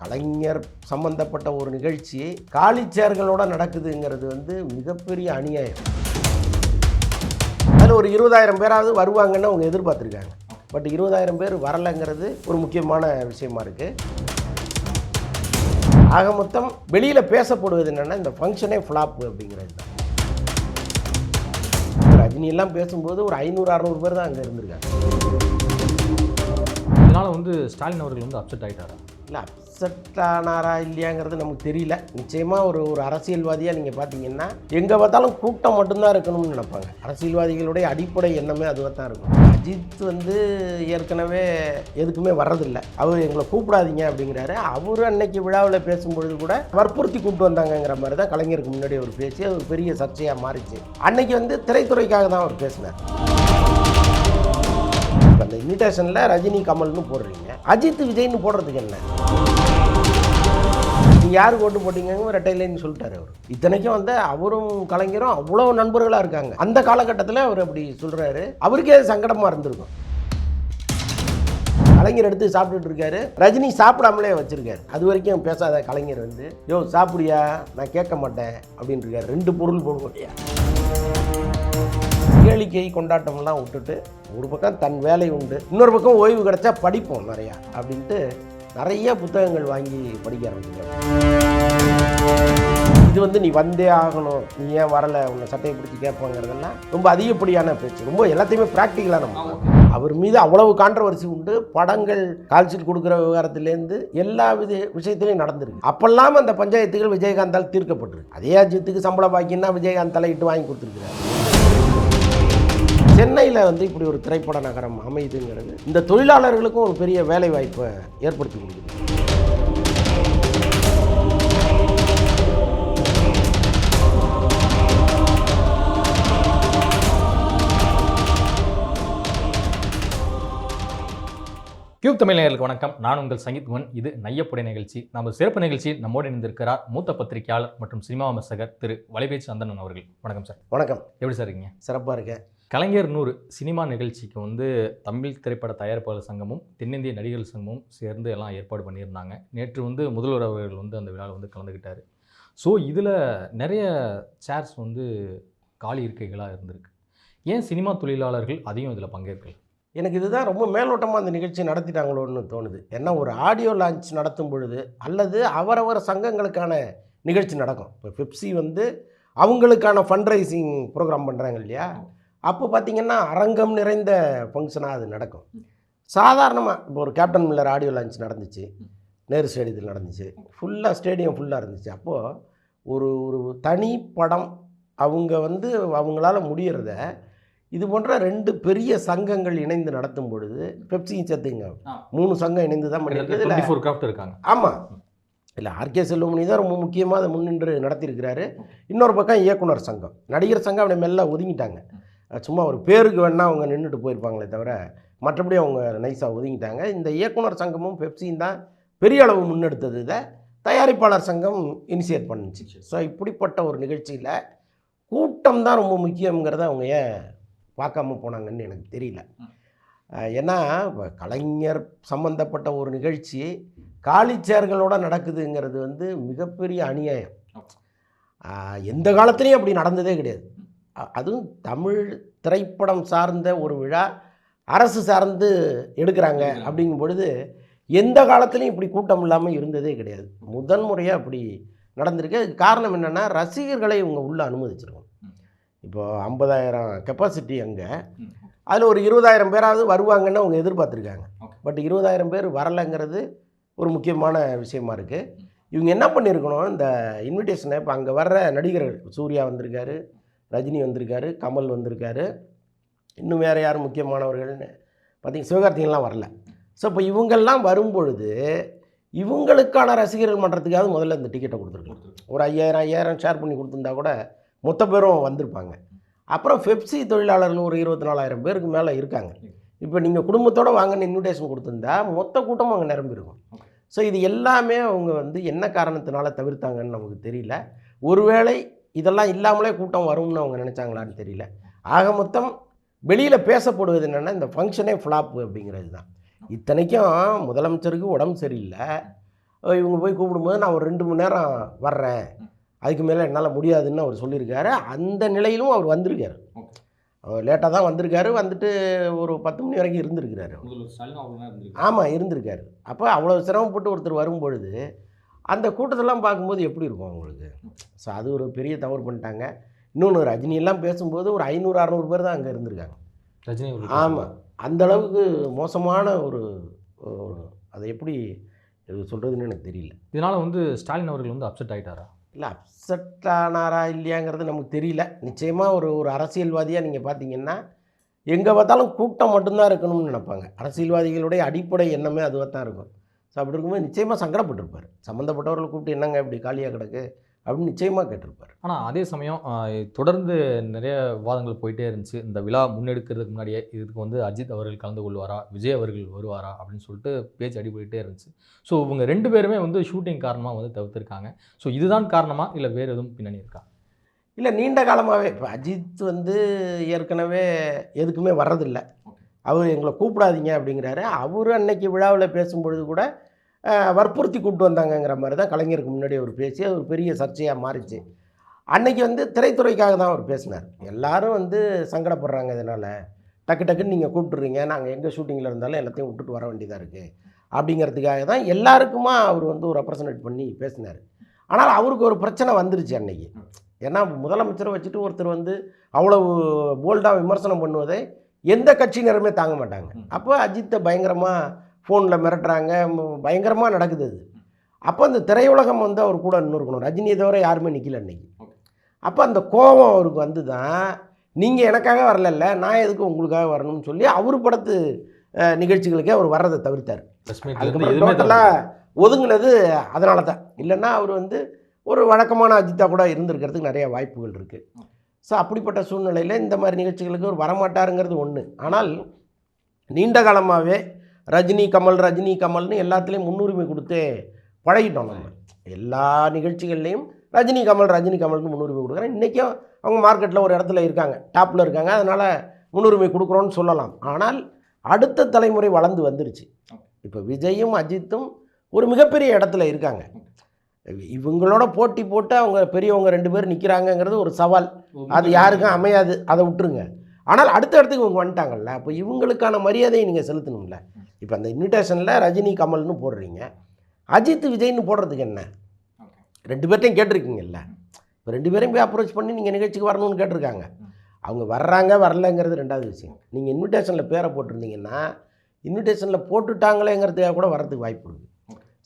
கலைஞர் சம்பந்தப்பட்ட ஒரு நிகழ்ச்சி காலிச்சேர்களோட நடக்குதுங்கிறது வந்து மிகப்பெரிய அநியாயம். அதில் ஒரு இருபதாயிரம் பேராவது வருவாங்கன்னு அவங்க எதிர்பார்த்துருக்காங்க. பட் இருபதாயிரம் பேர் வரலைங்கிறது ஒரு முக்கியமான விஷயமா இருக்குது ஆக மொத்தம் வெளியில் பேசப்படுவது என்னென்னா இந்த ஃபங்க்ஷனே ஃப்ளாப் அப்படிங்கிறது தான். ரஜினி எல்லாம் பேசும்போது ஒரு ஐநூறு அறநூறு பேர் தான் அங்கே இருந்திருக்காங்க. இதனால் வந்து ஸ்டாலின் அவர்கள் வந்து அப்செட் ஆகிட்டாரா இல்லை செட் ஆனாரா இல்லையாங்கிறது நமக்கு தெரியல. நிச்சயமாக ஒரு ஒரு அரசியல்வாதியாக நீங்கள் பார்த்தீங்கன்னா எங்கே பார்த்தாலும் கூட்டம் மட்டும்தான் இருக்கணும்னு நினைப்பாங்க. அரசியல்வாதிகளுடைய அடிப்படை எண்ணமே அதுவாக தான் இருக்கும். அஜித் வந்து ஏற்கனவே எதுக்குமே வர்றதில்லை. அவர் எங்களை கூப்பிடாதீங்க அப்படிங்கிறாரு. அவர் அன்னைக்கு விழாவில் பேசும்பொழுது கூட வற்புறுத்தி கூப்பிட்டு வந்தாங்கங்கிற மாதிரி தான் கலைஞருக்கு முன்னாடி அவர் பேசி அது ஒரு பெரிய சர்ச்சையாக மாறிச்சு. அன்னைக்கு வந்து திரைத்துறைக்காக தான் அவர் பேசினார். அந்த இன்விடேஷனில் ரஜினி கமல்னு போடுறீங்க. அஜித் விஜய்னு போடுறதுக்கு என்ன? நீங்கள் யாருக்கு ஓட்டு போட்டீங்க ரெட்டையிலேன்னு சொல்லிட்டாரு அவர். இத்தனைக்கும் வந்து அவரும் கலைஞரும் அவ்வளோ நண்பர்களாக இருக்காங்க. அந்த காலகட்டத்தில் அவர் அப்படி சொல்கிறாரு அவருக்கே சங்கடமாக இருந்திருக்கும். கலைஞர் எடுத்து சாப்பிட்டுட்டு இருக்காரு. ரஜினி சாப்பிடாமலே வச்சிருக்காரு. அது வரைக்கும் பேசாத கலைஞர் வந்து யோ சாப்பிடியா நான் கேட்க மாட்டேன். அப்படின்னு இருக்காரு. ரெண்டு பொருள் போடுவோம் கேளிக்கை கொண்டாட்டம்லாம் விட்டுட்டு ஒரு பக்கம் தன் வேலை உண்டு இன்னொரு பக்கம் ஓய்வு கிடைச்சா படிப்போம் நிறையா அப்படின்ட்டு நிறைய புத்தகங்கள் வாங்கி படிக்க ஆரம்பிச்சிருக்காங்க. இது வந்து நீ வந்தே ஆகணும். நீ ஏன் வரலை? உன்னை சட்டையை பிடிச்சி கேட்பாங்கிறதெல்லாம் ரொம்ப அதிகப்படியான பேச்சு. ரொம்ப எல்லாத்தையுமே ப்ராக்டிக்கலாக நம்ம அவர் மீது அவ்வளவு கான்ட்ரவர்சி உண்டு. படங்கள் கால்ஷீட் கொடுக்குற விவகாரத்திலேருந்து எல்லா வித விஷயத்திலையும் நடந்திருக்கு. அப்பெல்லாம் அந்த பஞ்சாயத்துகள் விஜயகாந்தால் தீர்க்கப்பட்டிருக்கு. அதே அஜித்துக்கு சம்பள பாக்கியன்னா விஜயகாந்த் தலையிட்டு வாங்கி கொடுத்துருக்குறாரு. சென்னையில் வந்து இப்படி ஒரு திரைப்பட நகரம் அமையுதுங்கிறது இந்த தொழிலாளர்களுக்கும் ஒரு பெரிய வேலை வாய்ப்பை ஏற்படுத்தி கொடுக்குது. கியூப் தமிழ் நேயர்களுக்கு வணக்கம். நான் உங்கள் சங்கீத் குமன் இது நையப்புடை நிகழ்ச்சி. நம்ம சிறப்பு நிகழ்ச்சி நம்மோடு இணைந்திருக்கிறார் மூத்த பத்திரிகையாளர் மற்றும் சினிமா விமர்சகர் திரு வலைபேச்சு சந்தனன் அவர்கள். வணக்கம் சார். வணக்கம். எப்படி சார் இருக்கீங்க? சிறப்பாக இருக்கேன். கலைஞர் நூறு சினிமா நிகழ்ச்சிக்கு வந்து தமிழ் திரைப்பட தயாரிப்பாளர் சங்கமும் தென்னிந்திய நடிகர் சங்கமும் சேர்ந்து எல்லாம் ஏற்பாடு பண்ணியிருந்தாங்க. நேற்று வந்து முதல்வர் அவர்கள் வந்து அந்த விழாவில் வந்து கலந்துக்கிட்டார். ஸோ இதில் நிறைய சேர்ஸ் வந்து காலி இருக்கைகளாக இருந்திருக்கு. ஏன் சினிமா தொழிலாளர்கள் அதையும் இதில் பங்கேற்கல? எனக்கு இதுதான் ரொம்ப மேலோட்டமாக அந்த நிகழ்ச்சி நடத்திட்டாங்களோன்னு தோணுது. ஏன்னா ஒரு ஆடியோ லான்ச் நடத்தும் பொழுது அல்லது அவரவர் சங்கங்களுக்கான நிகழ்ச்சி நடக்கும். இப்போ பிப்சி வந்து அவங்களுக்கான ஃபண்ட் ரைசிங் ப்ரோக்ராம் பண்ணுறாங்க இல்லையா? அப்போ பார்த்தீங்கன்னா அரங்கம் நிறைந்த ஃபங்க்ஷனாக அது நடக்கும். சாதாரணமாக இப்போ ஒரு கேப்டன் மில்லர் ஆடியோ லான்ச் நடந்துச்சு. நேரு ஸ்டேடியத்தில் நடந்துச்சு. ஃபுல்லாக ஸ்டேடியம் ஃபுல்லாக இருந்துச்சு. அப்போது ஒரு ஒரு தனி படம் அவங்க வந்து அவங்களால முடியறத இது போன்ற ரெண்டு பெரிய சங்கங்கள் இணைந்து நடத்தும் பொழுது பெப்சியும் சேர்த்துங்க. மூணு சங்கம் இணைந்து தான் பண்ணியிருக்கு இதில் ஃபோர் கிராஃப்ட் இருக்காங்க. ஆமாம் இல்லை ஆர்கே செல்வமணி தான் ரொம்ப முக்கியமாக அதை முன்னின்று நடத்தியிருக்கிறாரு. இன்னொரு பக்கம் இயக்குனர் சங்கம். நடிகர் சங்கம் அப்படி மெல்ல ஒதுங்கிட்டாங்க. சும்மா ஒரு பேருக்கு வேணால் அவங்க நின்றுட்டு போயிருப்பாங்களே தவிர மற்றபடி அவங்க நைஸாக ஒதுங்கிட்டாங்க. இந்த இயக்குனர் சங்கமும் பெப்சியும் தான் பெரிய அளவு முன்னெடுத்தது இதை. தயாரிப்பாளர் சங்கம் இனிஷியேட் பண்ணுச்சு. ஸோ இப்படிப்பட்ட ஒரு நிகழ்ச்சியில் கூட்டம் தான் ரொம்ப முக்கியங்கிறத அவங்க ஏன் பார்க்காம போனாங்கன்னு எனக்கு தெரியல. ஏன்னா இப்ப கலைஞர் சம்பந்தப்பட்ட ஒரு நிகழ்ச்சி காலிச்சேர்களோட நடக்குதுங்கிறது வந்து மிகப்பெரிய அநியாயம். எந்த காலத்துலேயும் அப்படி நடந்ததே கிடையாது. அதுவும் தமிழ் திரைப்படம் சார்ந்த ஒரு விழா அரசு சார்ந்து எடுக்கிறாங்க அப்படிங்கும் பொழுது எந்த காலத்துலையும் இப்படி கூட்டம் இல்லாமல் இருந்ததே கிடையாது. முதன் முறையாக அப்படி நடந்திருக்கு. அதுக்கு காரணம் என்னென்னா ரசிகர்களை இவங்க உள்ளே அனுமதிச்சிருக்கோம் இப்போ ஐம்பதாயிரம் கெப்பாசிட்டி அங்கே. அதில் ஒரு இருபதாயிரம் பேராவது வருவாங்கன்னு அவங்க எதிர்பார்த்துருக்காங்க. பட் இருபதாயிரம் பேர் வரலைங்கிறது ஒரு முக்கியமான விஷயமா இருக்குது இவங்க என்ன பண்ணியிருக்கணும் இந்த இன்விடேஷனை இப்போ அங்கே வர்ற நடிகர்கள் சூர்யா வந்திருக்காரு ரஜினி வந்திருக்காரு கமல் வந்திருக்காரு. இன்னும் வேறு யாரும் முக்கியமானவர்கள்னு பார்த்தீங்க சிவகார்த்திகன்லாம் வரல. ஸோ இப்போ இவங்கெல்லாம் வரும்பொழுது இவங்களுக்கான ரசிகர்கள் மன்றத்துக்காவது முதல்ல இந்த டிக்கெட்டை கொடுத்துருக்கலாம் ஒரு ஐயாயிரம் ஐயாயிரம் ஷேர் பண்ணி கொடுத்துருந்தா கூட மொத்த பேரும் வந்திருப்பாங்க. அப்புறம் பெப்சி தொழிலாளர்கள் ஒரு இருபத்தி நாலாயிரம் பேருக்கு மேலே இருக்காங்க. இப்போ நீங்கள் குடும்பத்தோடு வாங்கன்னு இன்விடேஷன் கொடுத்துருந்தா மொத்த கூட்டமும் அங்கே நிரம்பியிருக்கும் ஸோ இது எல்லாமே அவங்க வந்து என்ன காரணத்தினால தவிர்த்தாங்கன்னு நமக்கு தெரியல. ஒருவேளை இதெல்லாம் இல்லாமலே கூட்டம் வரும்னு அவங்க நினச்சாங்களான்னு தெரியல. ஆக மொத்தம் வெளியில் பேசப்படுவது என்னென்னா இந்த ஃபங்க்ஷனே ஃப்ளாப்பு அப்படிங்கிறது தான். இத்தனைக்கும் முதலமைச்சருக்கு உடம்பு சரியில்லை. இவங்க போய் கூப்பிடும்போது நான் ஒரு ரெண்டு மணி நேரம் வர்றேன். அதுக்கு மேலே என்னால் முடியாதுன்னு அவர் சொல்லியிருக்காரு. அந்த நிலையிலும் அவர் வந்திருக்காரு. அவர் லேட்டாக தான் வந்திருக்காரு. வந்துட்டு ஒரு பத்து மணி வரைக்கும் இருந்திருக்கிறாரு. ஆமாம் இருந்திருக்காரு. அப்போ அவ்வளோ சிரமப்பட்டு ஒருத்தர் வரும்பொழுது அந்த கூட்டத்தெல்லாம் பார்க்கும்போது எப்படி இருக்கும் அவங்களுக்கு? ஸோ அது ஒரு பெரிய தவறு பண்ணிட்டாங்க. இன்னொன்று ரஜினி எல்லாம் பேசும்போது ஒரு ஐநூறு அறநூறு பேர் தான் அங்கே இருந்திருக்காங்க. ரஜினி ஆமாம் அந்த அளவுக்கு மோசமான ஒரு அதை எப்படி சொல்கிறதுன்னு எனக்கு தெரியல. இதனால வந்து ஸ்டாலின் அவர்கள் வந்து அப்செட் ஆயிட்டாரா? இல்லை அப்செட் ஆனாரா இல்லையாங்கிறது நமக்கு தெரியல. நிச்சயமாக ஒரு ஒரு அரசியல்வாதியாக நீங்கள் பார்த்தீங்கன்னா எங்கே பார்த்தாலும் கூட்டம் மட்டும்தான் இருக்கணும்னு நினைப்பாங்க. அரசியல்வாதிகளுடைய அடிப்படை எண்ணமே அதுவாக தான் இருக்கும். ஸோ அப்படி இருக்கும்போது நிச்சயமாக சங்கடப்பட்டிருப்பார். சம்மந்தப்பட்டவர்களை கூப்பிட்டு என்னங்க இப்படி காலியாக கிடக்கு? அப்படின்னு நிச்சயமாக கேட்டிருப்பார். ஆனால் அதே சமயம் தொடர்ந்து நிறைய விவாதங்கள் போயிட்டே இருந்துச்சு. இந்த விழா முன்னெடுக்கிறதுக்கு முன்னாடியே இதுக்கு வந்து அஜித் அவர்கள் கலந்து கொள்வாரா? விஜய் அவர்கள் வருவாரா? அப்படின்னு சொல்லிட்டு பேச்சு அடிபட்டுட்டே இருந்துச்சு. ஸோ இவங்க ரெண்டு பேருமே வந்து ஷூட்டிங் காரணமாக வந்து தவிர்த்திருக்காங்க. ஸோ இதுதான் காரணமா இல்லை வேறு எதுவும் பின்னணி இருக்கா? இல்லை நீண்ட காலமாகவே இப்போ அஜித் வந்து ஏற்கனவே எதுக்குமே வர்றதில்லை. அவர் எங்களை கூப்பிடாதீங்க அப்படிங்கிறாரு. அவர் அன்னைக்கு விழாவில் பேசும்பொழுது கூட வற்புறுத்தி கூப்பிட்டு வந்தாங்கங்கிற மாதிரி தான் கலைஞருக்கு முன்னாடி அவர் பேசி அது ஒரு பெரிய சர்ச்சையாக மாறிச்சு. அன்னைக்கு வந்து திரைத்துறைக்காக தான் அவர் பேசினார். எல்லாரும் வந்து சங்கடப்படுறாங்க இதனால். டக்கு டக்குன்னு நீங்கள் கூப்பிட்டுறீங்க நாங்கள் எங்கே ஷூட்டிங்கில் இருந்தாலும் எல்லாத்தையும் விட்டுட்டு வர வேண்டியதாக இருக்குது அப்படிங்கிறதுக்காக தான் எல்லாருக்குமா அவர் வந்து ஒரு ரெப்ரசன்டேட் பண்ணி பேசினார். ஆனால் அவருக்கு ஒரு பிரச்சனை வந்துருச்சு அன்னைக்கு. ஏன்னா முதலமைச்சரை வச்சுட்டு ஒருத்தர் வந்து அவ்வளவு போல்டாக விமர்சனம் பண்ணுவதை எந்த கட்சியினருமே தாங்க மாட்டாங்க. அப்போ அஜித்தை பயங்கரமாக ஃபோனில் மிரட்டுறாங்க. பயங்கரமாக நடக்குது அது. அப்போ அந்த திரையுலகம் வந்து அவர் கூட இன்னும் இருக்கணும் ரஜினியை தவிர யாருமே நிற்கல அன்னைக்கு. அப்போ அந்த கோபம் அவருக்கு வந்து தான் நீங்கள் எனக்காக வரலல்ல நான் எதுக்கு உங்களுக்காக வரணும்னு சொல்லி அவர் படத்து நிகழ்ச்சிகளுக்கே அவர் வர்றதை தவிர்த்தார். அதுக்கப்புறம் டோட்டலாக ஒதுங்கினது அதனால தான் இல்லைன்னா அவர் வந்து ஒரு வழக்கமான அஜித்தா கூட இருந்திருக்கிறதுக்கு நிறைய வாய்ப்புகள் இருக்குது ஸோ அப்படிப்பட்ட சூழ்நிலையில் இந்த மாதிரி நிகழ்ச்சிகளுக்கு அவர் வரமாட்டாருங்கிறது ஒன்று ஆனால் நீண்ட காலமாகவே ரஜினி கமல் ரஜினி கமல்னு எல்லாத்துலேயும் முன்னுரிமை கொடுத்து பழகிட்டோம் நம்ம எல்லா நிகழ்ச்சிகள்லையும் ரஜினி கமல் ரஜினி கமல்னு முன்னுரிமை கொடுக்குறேன். இன்றைக்கும் அவங்க மார்க்கெட்டில் ஒரு இடத்துல இருக்காங்க டாப்பில் இருக்காங்க அதனால் முன்னுரிமை கொடுக்குறோன்னு சொல்லலாம். ஆனால் அடுத்த தலைமுறை வளர்ந்து வந்துருச்சு. இப்போ விஜயும் அஜித்தும் ஒரு மிகப்பெரிய இடத்துல இருக்காங்க. இவங்களோட போட்டி போட்டு அவங்க பெரியவங்க ரெண்டு பேர் நிற்கிறாங்கங்கிறது ஒரு சவால். அது யாருக்கும் அமையாது. அதை விட்டுருங்க. ஆனால் அடுத்த இடத்துக்கு இவங்க வந்துட்டாங்கல்ல. அப்போ இவங்களுக்கான மரியாதையை நீங்கள் செலுத்தணும்ல. இப்போ அந்த இன்விடேஷனில் ரஜினி கமல்னு போடுறீங்க. அஜித் விஜய்னு போடுறதுக்கு என்ன? ரெண்டு பேர்ட்டையும் கேட்டிருக்கீங்கல்ல. இப்போ ரெண்டு பேரையும் போய் அப்ரோச் பண்ணி நீங்கள் நிகழ்ச்சிக்கு வரணும்னு கேட்டிருக்காங்க. அவங்க வர்றாங்க வரலங்கிறது ரெண்டாவது விஷயம். நீங்கள் இன்விடேஷனில் பேரை போட்டிருந்தீங்கன்னா இன்விடேஷனில் போட்டுட்டாங்களேங்கிறதுக்காக கூட வரதுக்கு வாய்ப்பு இருக்குது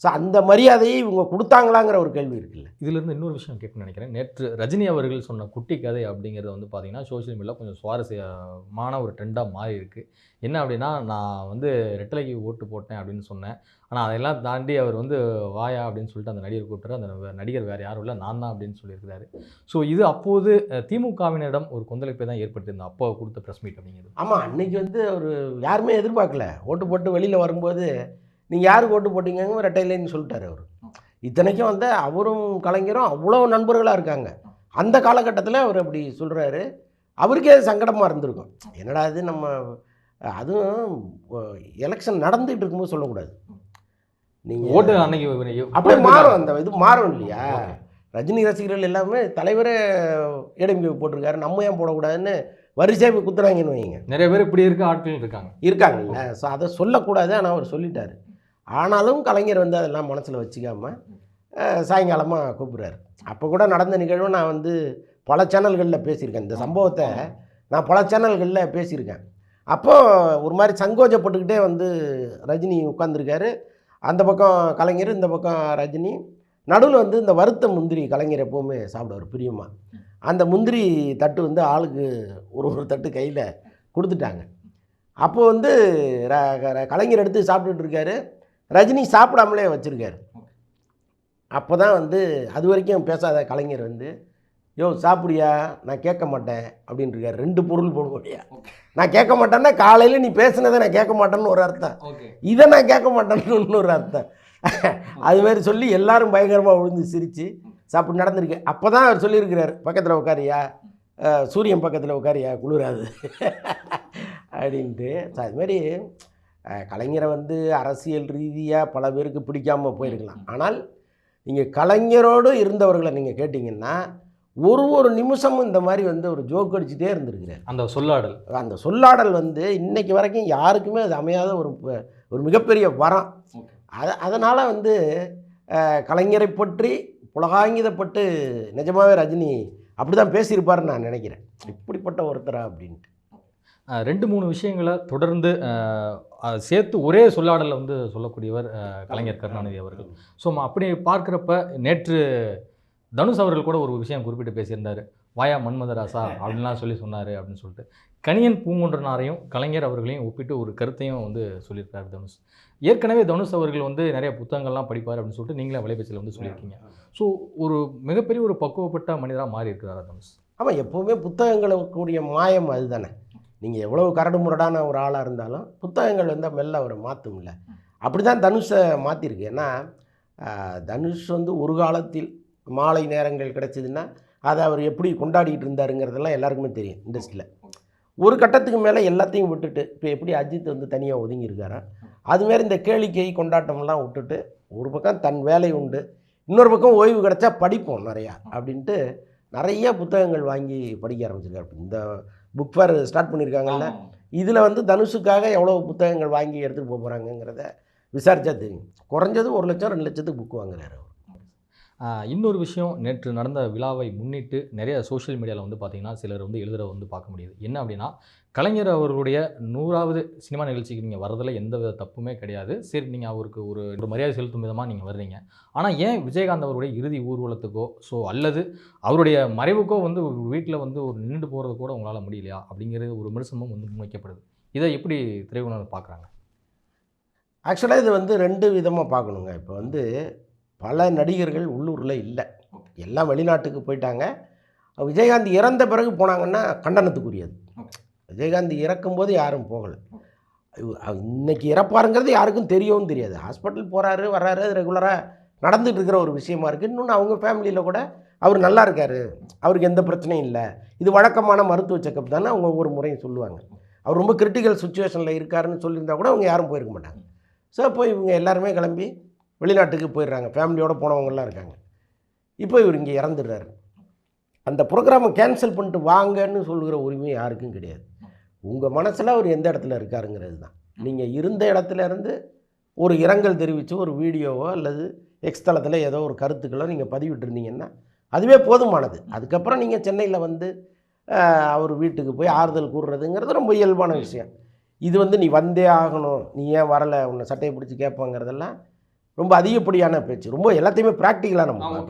ஸோ அந்த மரியாதையை இவங்க கொடுத்தாங்களாங்கிற ஒரு கேள்வி இருக்குல்ல. இதிலிருந்து இன்னொரு விஷயம் கேட்கணும்னு நினைக்கிறேன். நேற்று ரஜினி அவர்கள் சொன்ன குட்டி கதை அப்படிங்கிறது வந்து பார்த்தீங்கன்னா சோஷியல் மீடியாவில் கொஞ்சம் சுவாரஸ்யமான ஒரு ட்ரெண்டாக மாறி இருக்கு என்ன அப்படின்னா நான் வந்து ரெட்டலைக்கு ஓட்டு போட்டேன் அப்படின்னு சொன்னேன். ஆனால் அதெல்லாம் தாண்டி அவர் வந்து வாயா அப்படின்னு சொல்லிட்டு அந்த நடிகர் கூப்பிட்டாரு. அந்த நடிகர் வேறு யாரும் இல்லை நான் தான் அப்படின்னு சொல்லியிருக்கிறாரு. ஸோ இது அப்போது திமுகவினரிடம் ஒரு கொந்தளிப்பை தான் ஏற்பட்டிருந்தது அப்போ கொடுத்த ப்ரெஸ் மீட் அப்படிங்கிறது. ஆமாம் அன்னைக்கு வந்து ஒரு யாருமே எதிர்பார்க்கல. ஓட்டு போட்டு வெளியில் வரும்போது நீங்கள் யாருக்கு ஓட்டு போட்டீங்க ரெட்டையிலேன்னு சொல்லிட்டாரு அவர். இத்தனைக்கும் வந்து அவரும் கலைஞரும் அவ்வளோ நண்பர்களாக இருக்காங்க. அந்த காலகட்டத்தில் அவர் அப்படி சொல்கிறாரு அவருக்கே சங்கடமாக இருந்திருக்கும். என்னடா இது நம்ம அதுவும் எலெக்ஷன் நடந்துகிட்டு இருக்கும்போது சொல்லக்கூடாது. நீங்கள் ஓட்டு அன்னைக்கு அப்படியே மாறும் அந்த இது மாறும் இல்லையா. ரஜினி ரசிகர்கள் எல்லாமே தலைவரே ஏடிஎம்கே போட்டிருக்காரு. நம்ம ஏன் போடக்கூடாதுன்னு வரிசையாக போய் குத்துறாங்கன்னு வைங்க நிறைய பேர் இப்படி இருக்க ஆட்கள் இருக்காங்க. இருக்காங்கல்ல. ஸோ அதை சொல்லக்கூடாது. ஆனால் அவர் சொல்லிட்டாரு. ஆனாலும் கலைஞர் வந்து அதெல்லாம் மனசில் வச்சுக்காம சாயங்காலமாக கூப்பிட்றாரு. அப்போ கூட நடந்த நிகழ்வு நான் வந்து பல சேனல்களில் பேசியிருக்கேன். இந்த சம்பவத்தை நான் பல சேனல்களில் பேசியிருக்கேன். அப்போது ஒரு மாதிரி சங்கோஜப்பட்டுக்கிட்டே வந்து ரஜினி உட்காந்துருக்காரு அந்த பக்கம் கலைஞர் இந்த பக்கம் ரஜினி. நடுவில் வந்து இந்த வறுத்த முந்திரி கலைஞர் எப்போவுமே சாப்பிடுவார் பிரியமாக அந்த முந்திரி தட்டு வந்து ஆளுக்கு ஒரு ஒரு தட்டு கையில் கொடுத்துட்டாங்க. அப்போ வந்து கலைஞர் எடுத்து சாப்பிட்டுட்டு இருக்காரு. ரஜினி சாப்பிடாமலே வச்சுருக்காரு. அப்போ தான் வந்து அது வரைக்கும் பேசாத கலைஞர் வந்து யோ சாப்பிடியா நான் கேட்க மாட்டேன். அப்படின்னு இருக்காரு. ரெண்டு பொருள் போடுவோடியா நான் கேட்க மாட்டேன்னா காலையில் நீ பேசுனதை நான் கேட்க மாட்டேன்னு ஒரு அர்த்தம். இதை நான் கேட்க மாட்டேன்னு இன்னொரு அர்த்தம். அது மாதிரி சொல்லி எல்லாரும் பயங்கரமாக விழுந்து சிரித்து சாப்பிட்டு நடந்திருக்கு. அப்போ தான் அவர் சொல்லியிருக்கிறார் பக்கத்தில் உட்காரியா சூரியன் பக்கத்தில் உட்காரியா குளிராது. அப்படின்ட்டு. So, அது மாதிரி அஹ், கலைஞரை வந்து அரசியல் ரீதியாக பல பேருக்கு பிடிக்காம போயிருக்கலாம். ஆனால் நீங்கள் கலைஞரோடு இருந்தவர்களை நீங்கள் கேட்டிங்கன்னா ஒரு ஒரு நிமிஷமும் இந்த மாதிரி வந்து ஒரு ஜோக் அடிச்சுட்டே இருந்திருக்கிறார். அந்த சொல்லாடல். அந்த சொல்லாடல் வந்து இன்னைக்கு வரைக்கும் யாருக்குமே அது அமையாத ஒரு ஒரு மிகப்பெரிய வரம். அத அதனால் வந்து கலைஞரை பற்றி புலகாங்கிதப்பட்டு நிஜமாவே ரஜினி அப்படி தான் பேசியிருப்பாருன்னு நான் நினைக்கிறேன். இப்படிப்பட்ட ஒருத்தரா அப்படின்ட்டு. ரெண்டு மூணு விஷயங்களை தொடர்ந்து சேர்த்து ஒரே சொல்லாடலில் வந்து சொல்லக்கூடியவர் கலைஞர் கருணாநிதி அவர்கள். ஸோ அப்படி பார்க்குறப்ப நேற்று தனுஷ் அவர்கள் கூட ஒரு விஷயம் குறிப்பிட்டு பேசியிருந்தார். வாயா மன்மதராசா அப்படின்லாம் சொல்லி சொன்னார் அப்படின்னு சொல்லிட்டு. கணியன் பூங்குன்றனாரையும் கலைஞர் அவர்களையும் ஒப்பிட்டு ஒரு கருத்தையும் வந்து சொல்லியிருக்காரு தனுஷ். ஏற்கனவே தனுஷ் அவர்கள் வந்து நிறைய புத்தகங்கள்லாம் படிப்பார் அப்படின்னு சொல்லிட்டு நீங்களே வலைபேச்சியில் வந்து சொல்லியிருக்கீங்க. ஸோ ஒரு மிகப்பெரிய ஒரு பக்குவப்பட்ட மனிதராக மாறி இருக்கிறாரா தனுஷ்? ஆமாம் எப்போவுமே புத்தகங்களுக்குரிய மாயம் அதுதானே. நீங்கள் எவ்வளவு கரடு முரடான ஒரு ஆளாக இருந்தாலும் புத்தகங்கள் வந்து மெல்ல அவரை மாற்றும்ல அப்படி தான் தனுஷை மாற்றிருக்கு ஏன்னா தனுஷ் வந்து ஒரு காலத்தில் மாலை நேரங்கள் கிடைச்சதுன்னா அதை அவர் எப்படி கொண்டாடிட்டு இருந்தாருங்கிறதெல்லாம் எல்லாருக்குமே தெரியும் இண்டஸ்ட்ரியில். ஒரு கட்டத்துக்கு மேலே எல்லாத்தையும் விட்டுட்டு இப்போ எப்படி அஜித் வந்து தனியாக ஒதுங்கி இருக்காரா அதுமாரி இந்த கேளிக்கை கொண்டாட்டம்லாம் விட்டுட்டு ஒரு பக்கம் தன் வேலை உண்டு இன்னொரு பக்கம் ஓய்வு கிடைச்சா படிப்போம் நிறையா அப்படின்ட்டு நிறைய புத்தகங்கள் வாங்கி படிக்க ஆரம்பிச்சிருக்காரு. இந்த புக் ஃபேர் ஸ்டார்ட் பண்ணியிருக்காங்கல்ல இதில் வந்து தனுஷுக்காக எவ்வளோ புத்தகங்கள் வாங்கி எடுத்துகிட்டு போக போகிறாங்கங்கிறத விசாரிச்சா தெரியும். குறைஞ்சது ஒரு லட்சம் ரெண்டு லட்சத்துக்கு புக் வாங்குறாரு அவர். இன்னொரு விஷயம் நேற்று நடந்த விழாவை முன்னிட்டு நிறைய சோஷியல் மீடியாவில் வந்து பார்த்தீங்கன்னா சிலர் வந்து எழுதுற வந்து பார்க்க முடியுது. என்ன அப்படின்னா கலைஞர் அவர்களுடைய நூறாவது சினிமா நிகழ்ச்சிக்கு நீங்கள் வரதில் எந்த வித தப்புமே கிடையாது. சரி நீங்கள் அவருக்கு ஒரு ஒரு மரியாதை செலுத்தும் விதமாக நீங்கள் வர்றீங்க. ஆனால் ஏன் விஜயகாந்த் அவருடைய இறுதி ஊர்வலத்துக்கோ ஸோ அல்லது அவருடைய மறைவுக்கோ வந்து வீட்டில் வந்து ஒரு நின்றுட்டு போகிறது கூட உங்களால் முடியலையா? அப்படிங்கிறது ஒரு விமர்சனமும் வந்து முன்வைக்கப்படுது. இதை எப்படி திரையுணர் பார்க்குறாங்க? ஆக்சுவலாக இது வந்து ரெண்டு விதமாக பார்க்கணுங்க. இப்போ வந்து பல நடிகர்கள் உள்ளூரில் இல்லை. எல்லாம் வெளிநாட்டுக்கு போயிட்டாங்க. விஜயகாந்த் இறந்த பிறகு போனாங்கன்னா கண்டனத்துக்குரியது. விஜயகாந்த் இறக்கும்போது யாரும் போகலை. இன்னைக்கு இறப்பாருங்கிறது யாருக்கும் தெரியவும் தெரியாது. ஹாஸ்பிட்டல் போகிறாரு வர்றாரு அது ரெகுலராக நடந்துட்டு இருக்கிற ஒரு விஷயமா இருக்குது இன்னொன்று அவங்க ஃபேமிலியில் கூட அவர் நல்லா இருக்காரு. அவருக்கு எந்த பிரச்சனையும் இல்லை. இது வழக்கமான மருத்துவ செக்கப் தானே அவங்க ஒவ்வொரு முறையும் சொல்லுவாங்க. அவர் ரொம்ப கிரிட்டிக்கல் சுச்சுவேஷனில் இருக்காருன்னு சொல்லியிருந்தா கூட அவங்க யாரும் போயிருக்க மாட்டாங்க. ஸோ போய் இவங்க எல்லாருமே கிளம்பி வெளிநாட்டுக்கு போயிடுறாங்க. ஃபேமிலியோடு போனவங்கலாம் இருக்காங்க. இப்போ இவர் இங்கே இறந்துடுறாரு. அந்த ப்ரோக்ராமை கேன்சல் பண்ணிட்டு வாங்கன்னு சொல்கிற உரிமை யாருக்கும் கிடையாது. உங்கள் மனசில் அவர் எந்த இடத்துல இருக்காருங்கிறது தான். நீங்கள் இருந்த இடத்துல இருந்து ஒரு இரங்கல் தெரிவித்து ஒரு வீடியோவோ அல்லது எக்ஸ்தலத்தில் ஏதோ ஒரு கருத்துக்களோ நீங்கள் பதிவிட்டிருந்தீங்கன்னா அதுவே போதுமானது. அதுக்கப்புறம் நீங்கள் சென்னையில் வந்து அவர் வீட்டுக்கு போய் ஆறுதல் கூறுறதுங்கிறது ரொம்ப இயல்பான விஷயம். இது வந்து நீ வந்தே ஆகணும். நீ ஏன் வரலை? உன்னை சட்டையை பிடிச்சி கேட்பாங்கிறதெல்லாம் ரொம்ப அதிகப்படியான பேச்சு. ரொம்ப எல்லாத்தையுமே ப்ராக்டிக்கலாக நம்ம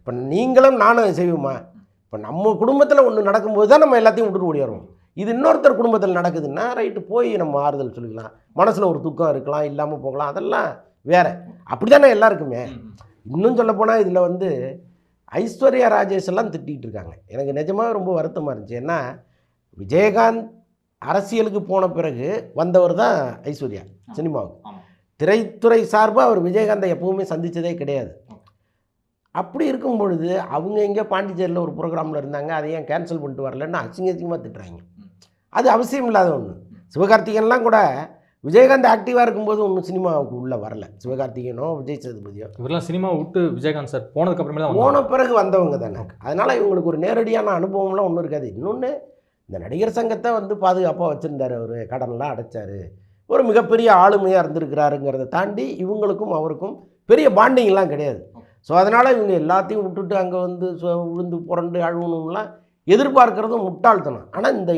இப்போ நீங்களும் நானும் செய்வோமா? இப்போ நம்ம குடும்பத்தில் ஒன்று நடக்கும்போது தான் நம்ம எல்லாத்தையும் விட்டுட்டு ஓடிடுறோம் இது இன்னொருத்தர் குடும்பத்தில் நடக்குதுன்னா ரைட்டு போய் நம்ம ஆறுதல் சொல்லிக்கலாம். மனசில் ஒரு துக்கம் இருக்கலாம் இல்லாமல் போகலாம். அதெல்லாம் வேற. அப்படி தானே எல்லாருக்குமே இன்னும் சொல்லப்போனால் இதில் வந்து ஐஸ்வர்யா ராஜேஷ் எல்லாம் திட்டிகிட்டு இருக்காங்க. எனக்கு நிஜமாக ரொம்ப வருத்தமாக இருந்துச்சு. ஏன்னா விஜயகாந்த் அரசியலுக்கு போன பிறகு வந்தவர் தான் ஐஸ்வர்யா சினிமாவுக்கு. திரைத்துறை சார்பாக அவர் விஜயகாந்தை எப்பவுமே சந்தித்ததே கிடையாது. அப்படி இருக்கும் பொழுது அவங்க எங்கே பாண்டிச்சேரியில் ஒரு ப்ரோக்ராமில் இருந்தாங்க அதை ஏன் கேன்சல் பண்ணிட்டு வரலன்னு அசிங்க அசிங்கமாக திட்டுறாங்க. அது அவசியம் இல்லாத ஒன்று சிவகார்த்திகேயன்லாம் கூட விஜயகாந்த் ஆக்டிவாக இருக்கும்போது ஒன்றும் சினிமாவுக்கு உள்ளே வரல. சிவகார்த்திகேயனோ விஜய் சேதுபதியோ. இவரெல்லாம் சினிமா விட்டு விஜயகாந்த் சார் போனதுக்கு அப்புறமே தான் போன. பிறகு வந்தவங்க தானே. அதனால் இவங்களுக்கு ஒரு நேரடியான அனுபவம்லாம் ஒன்றும் இருக்காது. இன்னொன்று இந்த நடிகர் சங்கத்தை வந்து பாதுகாப்பாக வச்சுருந்தார் அவர். கடன்லாம் அடைச்சார். ஒரு மிகப்பெரிய ஆளுமையாக இருந்திருக்கிறாருங்கிறத தாண்டி இவங்களுக்கும் அவருக்கும் பெரிய பாண்டிங்லாம் கிடையாது. ஸோ அதனால் இவங்க எல்லாத்தையும் விட்டுட்டு அங்கே வந்து விழுந்து புரண்டு அழுவணும்லாம் எதிர்பார்க்கறதும் முட்டாள்தனம். ஆனால் இந்த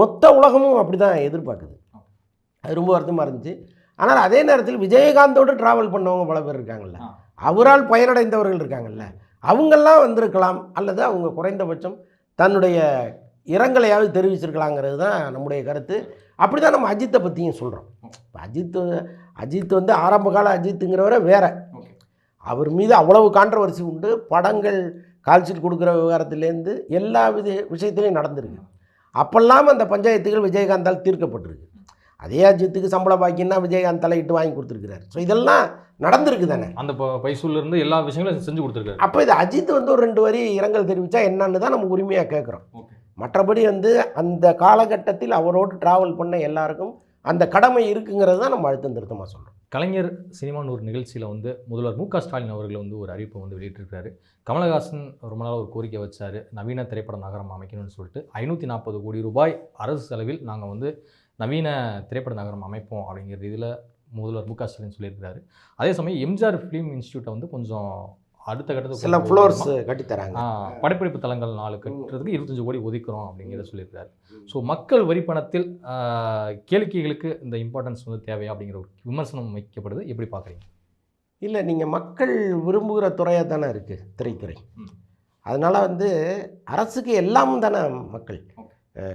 மொத்த உலகமும் அப்படி தான் எதிர்பார்க்குது. அது ரொம்ப வருத்தமாக இருந்துச்சு. ஆனால் அதே நேரத்தில் விஜயகாந்தோடு ட்ராவல் பண்ணவங்க பல பேர் இருக்காங்கல்ல. அவரால் பயனடைந்தவர்கள் இருக்காங்கல்ல. அவங்கெல்லாம் வந்திருக்கலாம் அல்லது அவங்க குறைந்தபட்சம் தன்னுடைய இரங்கலையாவது தெரிவிச்சிருக்கலாங்கிறது தான் நம்முடைய கருத்து. அப்படி தான் நம்ம அஜித்தை பற்றியும் சொல்கிறோம் இப்போ அஜித் அஜித் வந்து ஆரம்ப கால அஜித்துங்கிறவரை வேற. அவர் மீது அவ்வளவு கான்ட்ரவர்சி உண்டு. படங்கள் கால்ஷீட் கொடுக்குற விவகாரத்திலேருந்து எல்லா வித விஷயத்துலையும் நடந்திருக்கு. அப்பெல்லாம் அந்த பஞ்சாயத்துகள் விஜயகாந்தால் தீர்க்கப்பட்டிருக்கு. அதே அஜித்துக்கு சம்பள பாக்கியம்னா விஜயகாந்த் தலையிட்டு வாங்கி கொடுத்துருக்கிறார். ஸோ இதெல்லாம் நடந்திருக்கு தானே. அந்த ப- பைசூல்ல இருந்து எல்லா விஷயங்களும் செஞ்சு கொடுத்துருக்காரு. அப்போ இது அஜித் வந்து ஒரு ரெண்டு வரி இரங்கல் தெரிவித்தா என்னன்னு தான் நம்ம உரிமையாக கேட்குறோம். மற்றபடி வந்து அந்த காலகட்டத்தில் அவரோடு ட்ராவல் பண்ண எல்லாருக்கும் அந்த கடமை இருக்குங்கிறது தான் நம்ம அழுத்தம் திருத்தமாக சொல்கிறோம் கலைஞர் சினிமான்னு ஒரு நிகழ்ச்சியில் வந்து முதல்வர் மு க ஸ்டாலின் அவர்கள் வந்து ஒரு அறிவிப்பை வந்து வெளியிட்டிருக்காரு கமலஹாசன் ரொம்ப நாளாக ஒரு கோரிக்கை வச்சார் நவீன திரைப்பட நகரம் அமைக்கணும்னு சொல்லிட்டு ஐநூற்றி நாற்பது கோடி ரூபாய் அரசு செலவில் நாங்கள் வந்து நவீன திரைப்பட நகரம் அமைப்போம் அப்படிங்கிற இதில் முதல்வர் மு க ஸ்டாலின் சொல்லியிருக்கிறாரு. அதே சமயம் எம்ஜிஆர் ஃபிலிம் இன்ஸ்டியூட்டை வந்து கொஞ்சம் அடுத்த கட்டத்துக்கு சில ஃப்ளோர்ஸ்? கட்டித்தராங்க. படப்பிடிப்பு தளங்கள் நாலு கட்டுறதுக்கு இருபத்தஞ்சு கோடி ஒதுக்குறோம் அப்படிங்கிறத சொல்லியிருக்காரு. ஸோ மக்கள் வரி பணத்தில் கேளிக்கைகளுக்கு இந்த இம்பார்ட்டன்ஸ் வந்து தேவையா அப்படிங்கிற ஒரு விமர்சனம் வைக்கப்படுது. எப்படி பார்க்குறீங்க? இல்லை நீங்கள் மக்கள் விரும்புகிற துறையாக தானே இருக்குது திரைத்துறை. அதனால் வந்து அரசுக்கு எல்லாம் தானே மக்கள்.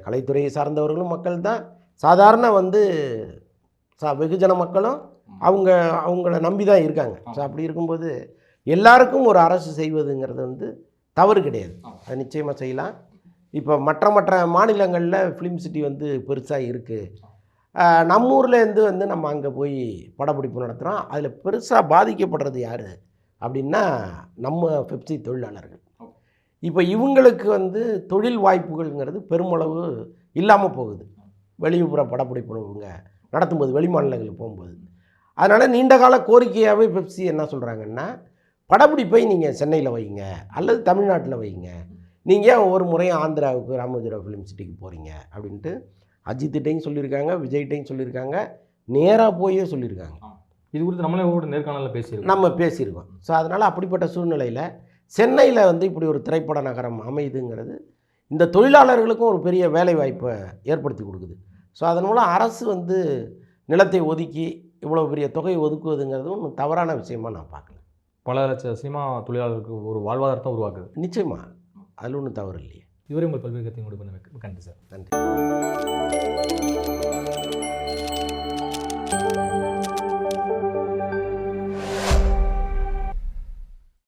கலைத்துறையை சார்ந்தவர்களும் மக்கள் தான். சாதாரண வந்து சா வெகுஜன மக்களும் அவங்க அவங்கள நம்பி தான் இருக்காங்க. ஸோ அப்படி இருக்கும்போது எல்லாருக்கும் ஒரு அரசு செய்வதுங்கிறது வந்து தவறு கிடையாது. அது நிச்சயமாக செய்யலாம். இப்போ மற்ற மற்ற மாநிலங்களில் ஃபிலிம் சிட்டி வந்து பெருசாக இருக்குது நம்ம ஊர்லேருந்து வந்து நம்ம அங்கே போய் படப்பிடிப்பு நடத்துகிறோம் அதில் பெருசாக பாதிக்கப்படுறது யார்? அப்படின்னா நம்ம பெப்சி தொழிலாளர்கள். இப்போ இவங்களுக்கு வந்து தொழில் வாய்ப்புகள்ங்கிறது பெருமளவு இல்லாமல் போகுது. வெளியுற படப்பிடிப்பு இவங்க நடத்தும்போது வெளி மாநிலங்களுக்கு போகும்போது. அதனால் நீண்டகால கோரிக்கையாகவே பெப்சி என்ன சொல்கிறாங்கன்னா படப்பிடிப்பை நீங்கள் சென்னையில் வைங்க அல்லது தமிழ்நாட்டில் வைங்க. நீங்கள் ஏன் ஒரு முறையும் ஆந்திராவுக்கு ராமோஜிரா ஃபிலிம் சிட்டிக்கு போகிறீங்க அப்படின்ட்டு அஜித்திட்டையும் சொல்லியிருக்காங்க விஜய்கிட்டையும் சொல்லியிருக்காங்க நேராக போயே சொல்லியிருக்காங்க. இது குறித்து நம்மளே ஒரு நேர்காணலில் பேசியிருக்கோம். நம்ம பேசியிருக்கோம். ஸோ அதனால் அப்படிப்பட்ட சூழ்நிலையில் சென்னையில் வந்து இப்படி ஒரு திரைப்பட நகரம் அமையுதுங்கிறது இந்த தொழிலாளர்களுக்கும் ஒரு பெரிய வேலை வாய்ப்பை ஏற்படுத்தி கொடுக்குது. ஸோ அதன் மூலம் அரசு வந்து நிலத்தை ஒதுக்கி இவ்வளோ பெரிய தொகை ஒதுக்குவதுங்கிறது ஒன்றும் தவறான விஷயமா நான் பார்க்கல. பல லட்ச சினிமா தொழிலாளர்களுக்கு ஒரு வாழ்வாதாரத்தை உருவாக்குது. நிச்சயமாக அதில் ஒன்றும் தவறு இல்லையே. இதுவரை உங்கள் பல்வேறு கருத்தையும் கொடுக்க நன்றி சார். நன்றி.